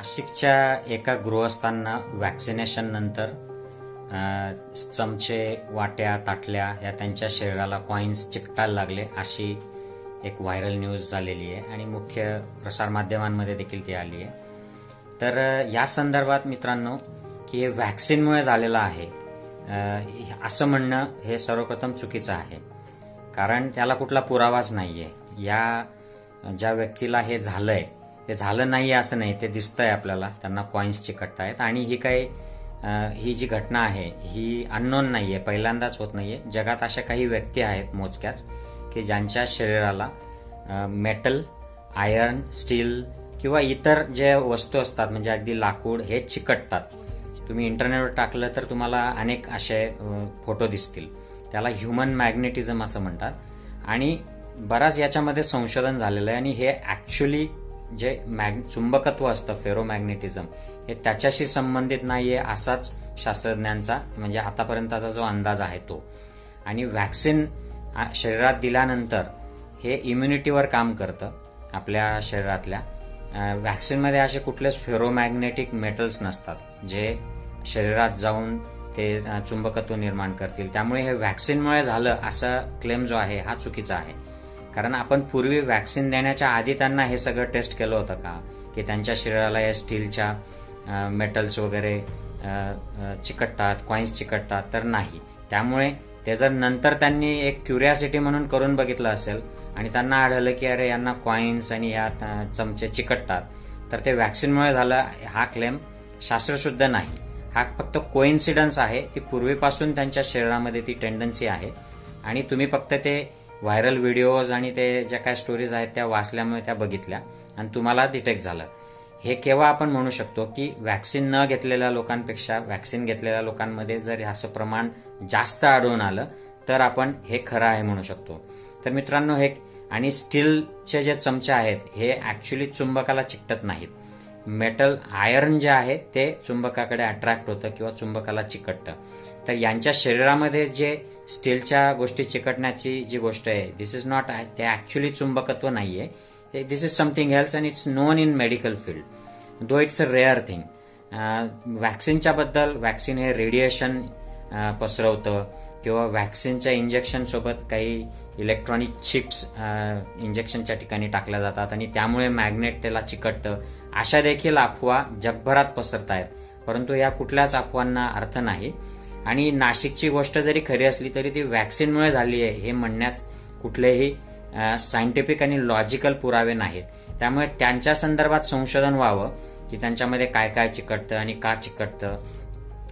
नाशिकच्या एका गृहस्थांना वॅक्सिनेशन नंतर चमचे वाट्या ताटल्या या त्यांच्या शरीराला कॉईन्स चिकटायला लागले अशी एक व्हायरल न्यूज झालेली आहे आणि मुख्य प्रसारमाध्यमांमध्ये देखील ती आली आहे. तर या संदर्भात मित्रांनो की हे व्हॅक्सिनमुळे झालेलं आहे असं म्हणणं हे सर्वप्रथम चुकीचं आहे. कारण त्याला कुठला पुरावाच नाही आहे या ज्या व्यक्तीला हे झालंय ते झालं नाही असं नाही ते दिसतंय आपल्याला. त्यांना कॉईन्स आहेत आणि ही काही ही जी घटना आहे ही अननोन नाहीये पहिल्यांदाच होत नाहीये. जगात अशा काही व्यक्ती आहेत मोजक्याच की ज्यांच्या शरीराला मेटल आयर्न स्टील किंवा इतर जे वस्तू असतात म्हणजे अगदी लाकूड हे चिकटतात. तुम्ही इंटरनेटवर टाकलं तर तुम्हाला अनेक असे फोटो दिसतील. त्याला ह्युमन मॅग्नेटिझम असं म्हणतात. आणि बराच याच्यामध्ये संशोधन झालेलं आहे. आणि हे ऍक्च्युली जे मॅग चुंबकत्व असतं फेरोमॅग्नेटिझम हे त्याच्याशी संबंधित नाहीये असाच शास्त्रज्ञांचा म्हणजे आतापर्यंतचा जो अंदाज आहे तो. आणि व्हॅक्सिन शरीरात दिल्यानंतर हे इम्युनिटीवर काम करतं आपल्या शरीरातल्या. व्हॅक्सिनमध्ये असे कुठलेच फेरोमॅग्नेटिक मेटल्स नसतात जे शरीरात जाऊन ते चुंबकत्व निर्माण करतील. त्यामुळे हे व्हॅक्सिनमुळे झालं असा क्लेम जो आहे हा चुकीचा आहे. कारण आपण पूर्वी व्हॅक्सिन देण्याच्या आधी त्यांना हे सगळं टेस्ट केलं होतं का? की त्यांच्या शरीराला या स्टीलच्या मेटल्स वगैरे चिकटतात कॉईन्स चिकटतात तर नाही. त्यामुळे ते जर नंतर त्यांनी एक क्युरियासिटी म्हणून करून बघितलं असेल आणि त्यांना आढळलं की अरे यांना कॉईन्स आणि या चमचे चिकटतात तर ते व्हॅक्सिनमुळे झालं हा क्लेम शास्त्रशुद्ध नाही. हा फक्त कोइन्सिडन्स आहे ती पूर्वीपासून त्यांच्या शरीरामध्ये ती टेंडन्सी आहे आणि तुम्ही फक्त ते व्हायरल व्हिडिओज आणि ते ज्या काय स्टोरीज आहेत त्या वाचल्यामुळे त्या बघितल्या. आणि तुम्हाला डिटेक्ट झालं. हे केव्हा आपण म्हणू शकतो की व्हॅक्सिन न घेतलेल्या लोकांपेक्षा व्हॅक्सिन घेतलेल्या लोकांमध्ये जर असं प्रमाण जास्त आढळून आलं तर आपण हे खरं आहे म्हणू शकतो. तर मित्रांनो हे आणि स्टीलचे जे चमचे आहेत हे ऍक्च्युली चुंबकाला चिकटत नाहीत. मेटल आयर्न जे आहे ते चुंबकाकडे अट्रॅक्ट होतं किंवा चुंबकाला चिकटतं. तर यांच्या शरीरामध्ये जे स्टीलच्या गोष्टी चिकटण्याची जी गोष्ट आहे दिस इज नॉट ते ऍक्च्युली चुंबकत्व नाहीये. This is something else and it's known in medical field though it's a rare thing व्हॅक्सिनच्या बद्दल व्हॅक्सिन हे रेडिएशन पसरवतं किंवा व्हॅक्सिनच्या इंजेक्शन सोबत काही इलेक्ट्रॉनिक चिप्स इंजेक्शनच्या ठिकाणी टाकल्या जातात आणि त्यामुळे मॅग्नेट त्याला चिकटतं. अशा देखील अफवा जगभरात पसरत आहेत परंतु या कुठल्याच अफवांना अर्थ नाही. आणि नाशिकची गोष्ट जरी खरी असली तरी ती व्हॅक्सिनमुळे झाली आहे हे म्हणण्यास कुठलेही सायंटिफिक आणि लॉजिकल पुरावे नाहीत. त्यामुळे त्यांच्या संदर्भात संशोधन व्हावं की त्यांच्यामध्ये काय काय चिकटतं आणि का चिकटतं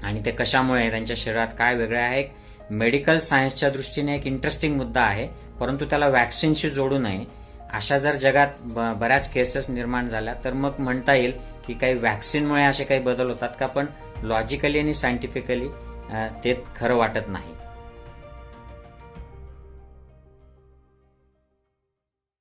आणि ते कशामुळे त्यांच्या शरीरात काय वेगळं आहे. मेडिकल सायन्सच्या दृष्टीने एक इंटरेस्टिंग मुद्दा आहे परंतु त्याला व्हॅक्सिनशी जोडू नये अशा जर जगात ब- बऱ्याच केसेस निर्माण झाल्या तर मग म्हणता येईल की काही व्हॅक्सिनमुळे असे काही बदल होतात का? पण लॉजिकली आणि सायंटिफिकली ते खरं वाटत नाही.